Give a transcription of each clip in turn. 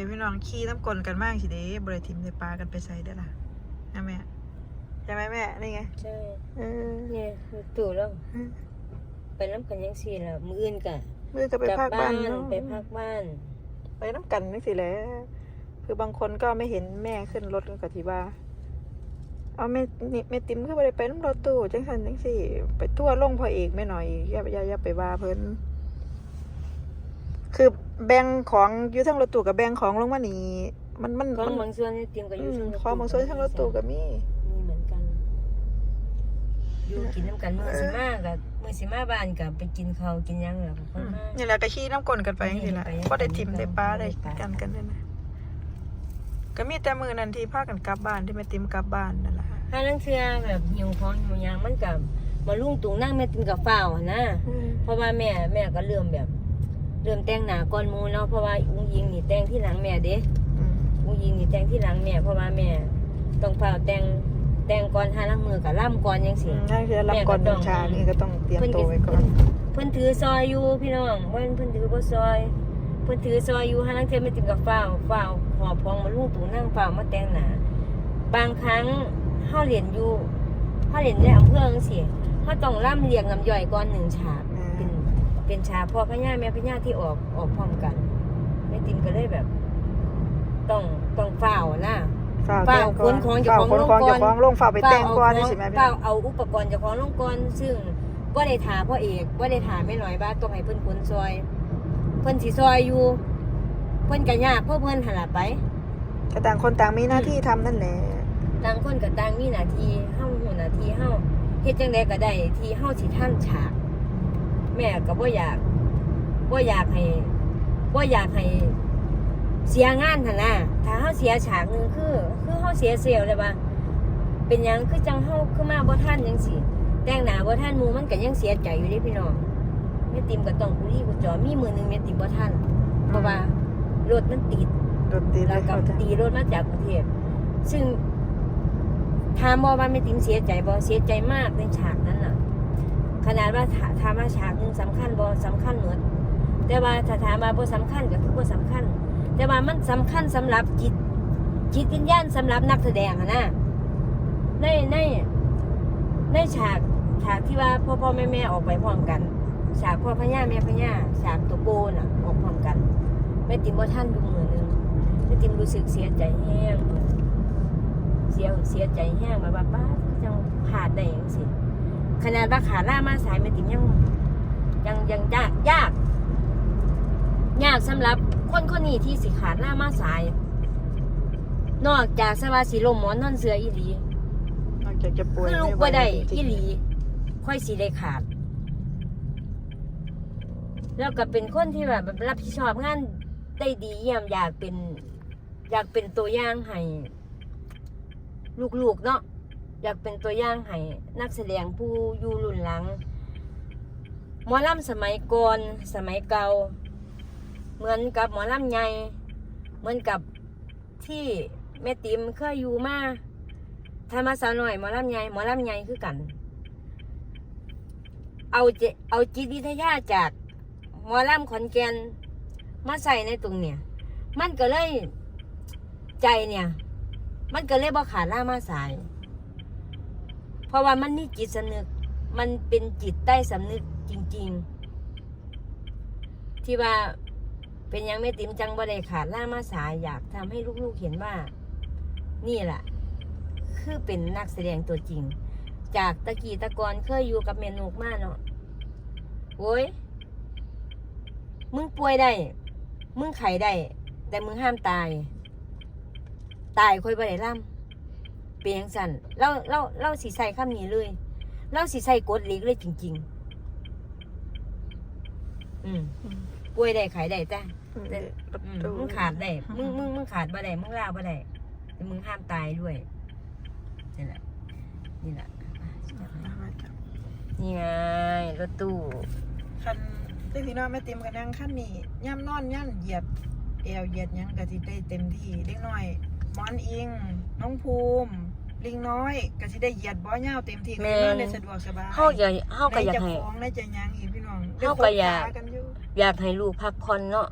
ดี๋ยวพี่น้องขี่น้ำกลนกันมากสิเด้บริทิมในปลากันไปใส่ได้อล่ะนะแม่ใช่ไหมแม่นี่ไงใช่เออเนี่ยตู่แล้วไปน้ำกันยังสี่ละมืออื่นกะมือจะไปกลับภาคบ้าบ้านนเนาะไปพักบ้าน ไปน้ำกันนี่สิแหละคือบางคนก็ไม่เห็นแม่ขึ้นรถกันกับที่บ้าเอาแม่นี่แม่ติ๋มคือไปไปน้ำรถตู้จังสันจังสี่ ไปทั่วลงพอเอกแม่หน่อยอย่าอย่าอย่าไปว่าเพิ่น คือแบ่งของอยู่ทั้งรถตู้กับแบ่งของลงมานี่มันมันของมันบางส่วนนี่เตรียมกับออืยู่มทั้งรถของบางส่วนทั้งรถตู้ก็มีมีเหมือนกัน อยู่กินน้ำกันมือเออสิมากับมือสิมาบ้านกับไปกินข้าวกินหยังแล้วก็คนมานี่แหละก็ขี้น้ำกลนกันไปนี่แหละไปก็ได้ทิมได้ปลาได้ได้ปลากันกันนั่นนะก็มีแต่มือนันที่พากันกลับบ้านที่แม่ติมกลับบ้านนั่นแหละถ้านั่งเทือแบบหิวของหิวหยังมันกับมาลุ่งตุงนั่งแม่ตินกับฝ้าวอะนะเพราะว่าแม่แม่ก็เริ่มแบบ เริ่มแต่งหน้าก่อนหมูเนาะเพราะว่าอุ้งยิงนี่แต่งที่หลังแม่เด้อืมอุ้งยิงนี่แต่งที่หลังแม่เพราะว่าแม่ต้องเฝ้าแต่งแต่งก่อนหาล้างมือกับล่ำก่อนยังสิถ้าคือรับก่อนหนึ่งชานี่ก็ต้องเตรียมตัวไว้ก่อนเพิ่นถือซอยอยู่พี่น้องเพิ่นเพิ่นถือบ่ซอย เพิ่นถือซอยอยู่หาลังเทื่อไม่ติดกับฝ้าวฝ้าวหอบพองมาลุงตู่นั่งฝ้าวมาแต่งหน้าบางครั้งเฮาเรียนอยู่เฮาเรียนในอำเภอจังซี่เฮาต้องร่ำเรียงลำย่อยก่อนหนึ่งฉาก เป็นเป็นฉากพ่อพญาแม่พญาที่ออกออกพร้อมกันแม่ติมก็เลยแบบ ต้องต้องฝ้าวนะฝ้าวฝ้าวแต่ก่ขนของเจ้าของฝ้วขนของลงก่อนเจ้าของลงฝ้าวไปแต่งก่อนนี่เฝ้าใช่ไหมเอาพี่เฝ้าเอาอุปกรณ์เจ้าของลงก่อนซึ่งบ่ได้ถามพ่อเอกบ่ได้ถามแม่น้อยบ้าต้องให้เพิ่นขนซอย เพิ่นสิซอยอยู่ เพิ่นก็ยากเพราะเพิ่นหั่นล่ะไปก็ต่างคนต่างมีหน้าที่ทำนั่นแหละต่างคนก็ต่างมีหน้าที่เฮาฮู้หน้าที่เฮาเฮ็ดจังไดก็ได้ที่เฮาสิทันฉาก แม่ก็บ่อยากบ่อยากให้บ่อยากให้เสียงานหั่นน่ะถ้าเฮาเสียฉากหนึงคือ คือเฮาเสียเซลล์เลยว่าเป็นหยังคือจังเฮาคือมาบ่ทันจังซี่แต่งหน้าบ่ทันหมู่มันก็ยังเสียใจอยู่เด้พี่น้องแม่ติมก็ต้องกุลีกุจอมีมื้อหนึงแม่ติมบ่ทันเพราะว่ารถมันติดดนตรีเลแล้ยวก็เขาจะตีรถมาจากกรุงเทพซึ่งถามบอกว่าแม่ติ๋มเสียใจบอเสียใจมากในฉากนั้นน่ะ ขนาดว่าถามว่าฉากหนึงสำคัญบอสำคัญเหมือนแต่ว่าถ้าถามว่าบ่สำคัญก็คือบ่สำคัญ แต่ว่ามันสำคัญสำหรับจิต จิตวิญญาณสำหรับนักแสดงอะนะในในในฉากฉากที่ว่าพ่อพ่อแม่แม่ออกไปพร้อมกัน ฉากพ่อพญาแม่พญาฉากตัวโปน่ะออกพร้อมกันแม่ติมว่าท่านดูมือหนึงแม่ติมรู้สึกเสียใจแห้งเสียเสียใจแห้งแบบว่าป้าจังขาดได้ ขนาดว่าขาล่ามาสายแม่ติมยังยังยังยากยาก ยากสำหรับคนคนนี้ที่สิขาดล่ามาสาย นอกจากสวาสีลมหมอนนอนเสืออีหลีนอกจากจะป่วยคือลูกม่หวบ่ได้จริอีงๆหลี ค่อยสีได้ขาด แล้วก็เป็นคนที่แบบรับผิดชอบงานได้ดีเยี่ยมอยากเป็น อยากเป็นตัวอย่างให้ลูกๆเนาะ อยากเป็นตัวอย่างให้นักแสดงผู้อยู่รุ่นหลังหมอลำสมัยก่อนสมัยเก่า เหมือนกับหมอลำใหญ่เหมือนกับที่แม่ติ๋มเคยอยู่มาถ้ามาสาวหน่อยหมอลำใหญ่หมอลำใหญ่คือกัน เอาเจเอาจิตวิทยาจากหมอลำขอนแก่นมาใส่ในตรงเนี่ย มันก็เลยใจเนี่ย มันก็เลยบ่ขาดล่ามาสาย เพราะว่ามันนี่จิตสำนึก มันเป็นจิตใต้สำนึกจริง ๆ ที่ว่าเป็นยังไม่ติมจังบ่ได้ขาดล่ามาสายอยากทำให้ลูกๆเห็นว่า นี่แหละคือเป็นนักแสดงตัวจริง จากตะกี้ตะกอนเคยอยู่กับเมนูกมาเนาะโอ้ยมึงป่วยได้ มึงไข้ได้ แต่มึงห้ามตาย ตายค่อยบ่ได้ล่ำ เป็นยังสั่นเราเราเราสีใส่คำนี้เลยเราสีใส่กดหลีกเลยจริง ๆ อืมอืมป่วยได้ไข้ได้แต่อืมแต่รถอืมตู้มึงขาดได้มึงมึงมึงขาดบ่ได้มึงลาบ่ได้แต่มึงห้ามตายด้วยนี่แหละนี่แหละนี่ไงรถตู้คันที่พี่น้องแม่ติมกันยังขั้นนี้ย่ำนอนย่ำเหยียดเอวเหยียดหยังกะสิได้เต็มที่เล็กน้อยห มอนอิง น้องภูมิ ลิงน้อยกะสิได้เหยียดบ่อยาวเต็มที่แม่ก็นอนได้สะดวกสบายเฮาอยากเฮาก็อยากในจะให้ฟ้องในจะหยังอีกพี่น้องเฮาก็อยาก ได้คบหกันอยู่อยากให้ลูกพักผ่อนเนาะ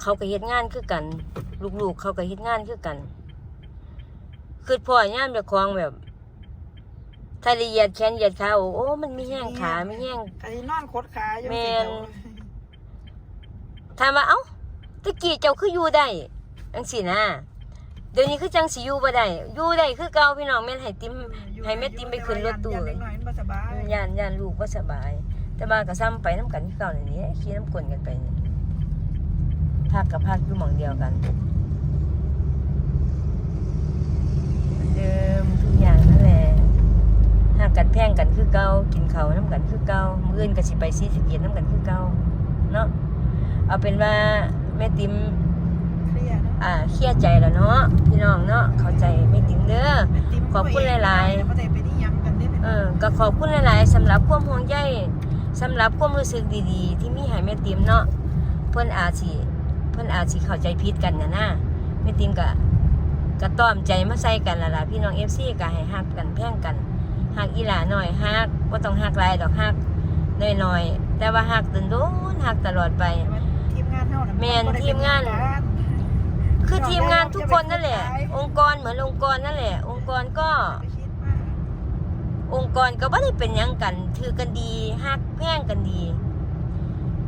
เขาก็เฮ็ดงานคือกัน ลูกๆเขาก็เฮ็ดงานคือกันคือพ่อย่ามเจ้าของแบบ ถ้าละเอียดแขนเหยียดขาโอ้โอ้มันมีแห้งขามีแห้งอันนี้นอนคดขาอยู่แม่นสิถามว่าเอ้าตะกี้เจ้าคืออยู่ได้จังซี่นะ เดี๋ยวนี้คือจังสิอยู่บ่ได้อยู่ได้คือเก่าพี่น้องแม่นให้ติมอยู่ให้แม่ติ๋มไปขึ้นรถตู้ยันเล็กน้อยมันบ่สบายย่านย่านลูกบ่สบาย แต่ว่าก็ซ้ำไปนํกันคือเก่านี่นี่ขี่น้ำกลนกันไปนี่พักกับพักอยู่หม่องเดียวกันเดิมทุกอย่างนั่นแหละหากกันแพงกันคือเก่ากินข้าวน้ำกันคือเก่ามื้ออื่นก็สิไปซีสะเกียน้ำกันคือเก่าเนาะเอาเป็นว่าแม่ติ๋ม อ่าเครียดใจแล้วเนาะพี่น้องเนาะเข้าใจแม่ติ๋มเด้อแม่ติ๋มขอบคุณหลายๆๆบ่ได้ไปนี่ยังกันเด้เออก็ขอบคุณหลายๆสำหรับความห่วงใยสำหรับความรู้สึกดีๆ ที่มีให้แม่ติ๋มเนาะเพิ่นอาจสิเพิ่นอาจสิเข้าใจผิดกันนะนะแม่ติ๋มก็ก็ต้อมใจมาใส่กันล่ะล่ะพี่น้อง FC ก็ให้ฮักกันแพงกันฮักอีหลาหน่อยฮักบ่ต้องฮักหลายดอกฮักน้อยๆแต่ว่าฮักโดนๆฮักตลอดไปทีมงานเฮาน่ะแม่นบ่ได้ทีมงานเป็กั คือทีมงานทุกคนนั่นแหละ องค์กรเหมือนองค์กรนั่นแหละ องค์กรก็ องค์กรก็ไม่ได้เป็นยังกันถือกันดีฮักแพงกันดี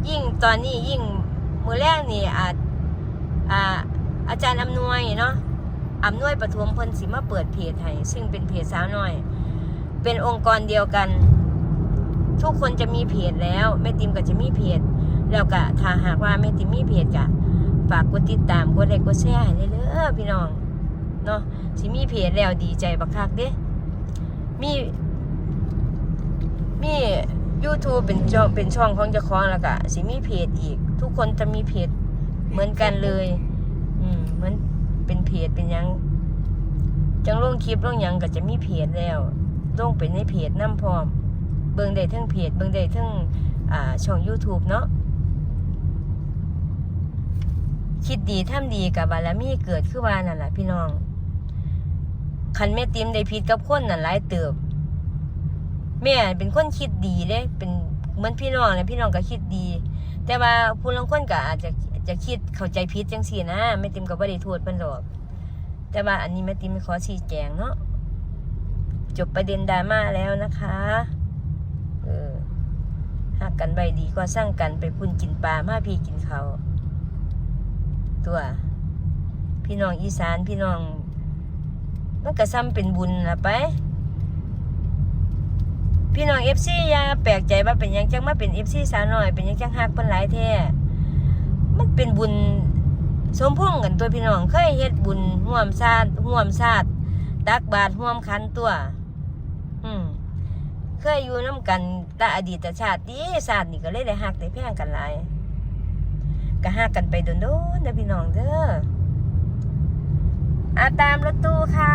ยิ่งตอนนี้ยิ่งมือแรกนี่อาจอ่าอาจารย์อำนวยเนาะอำนวยประทวมพนสิมาเปิดเพจให้ซึ่งเป็นเพจสาวน้อย เป็นองค์กรเดียวกัน ทุกคนจะมีเพจแล้วแม่ติมก็จะมีเพจแล้วก็ถ้าหากว่าแม่ติมมีเพจก็ ฝากกดติดตามกดไลค์กดแชร์ให้เด้อพี่น้องเนาะสิมีเพจแล้วดีใจบักคักเด้มีมี YouTube เป็นช่องเป็นช่องของเจ้าของแล้วก็สิมีเพจอีก ทุกคนจะมีเพจเหมือนกันเลย อืมเหมือนเป็นเพจเป็นหยังจังลงคลิปลงหยังก็จะมีเพจแล้วลงเป็นในเพจน้ำพร้อม เบิ่งได้ทั้งเพจเบิ่งได้ทั้งอ่าช่อง YouTube เนาะ คิดดีทำดีกับบารมีเกิดขึ้นว่านั่นแหละพี่น้องคันแม่ติมได้ผิดกับคนนั่นหลายเติบ แม่เป็นคนคิดดีเด้เป็นเหมือนพี่น้องนะพี่น้องก็คิดดี แต่ว่าผู้ลางคนก็อาจจะจะคิดเข้าใจผิดจังซี่นะแม่ติมก็บ่ได้โทษเพิ่นหรอก แต่ว่าอันนี้แม่ติมขอชี้แจงเนาะจบประเด็นดราม่าแล้วนะคะเออหักกันใบดีกว่าสร้างกันไปพุ่นกินปลามาพี่กินเขา ตัว พี่น้องอีสานพี่น้องมันก็ซ้ำเป็นบุญละไป พี่น้องเอฟซีอย่าแปลกใจว่าเป็นยังจังมาเป็นเอฟซีสาวหน้อย เป็นยังจังฮักเพิ่นหลายแท้มันเป็นบุญสมพงษ์กันตัวพี่น้องเคยเฮ็ดบุญร่วมชาติร่วมชาติตักบาตรร่วมขันตัว อืมเคยอยู่น้ำกันแตาอดีตชาติดีชาตินี่ก็เลยได้ฮักได้แพงกันหลาย ก็หักกันไปโดนๆเด้อพี่น้องเด้ออาตามรถตู้ค่ะ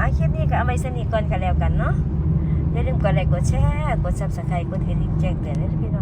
อาคลิปนี้ก็เอาไปสนิทก่อนกันแล้วกันเนาะอย่าลืมกดไลค์กดแชร์กดซับสไครต์กดกระดิ่งแจ้งเตือนนะพี่น้อง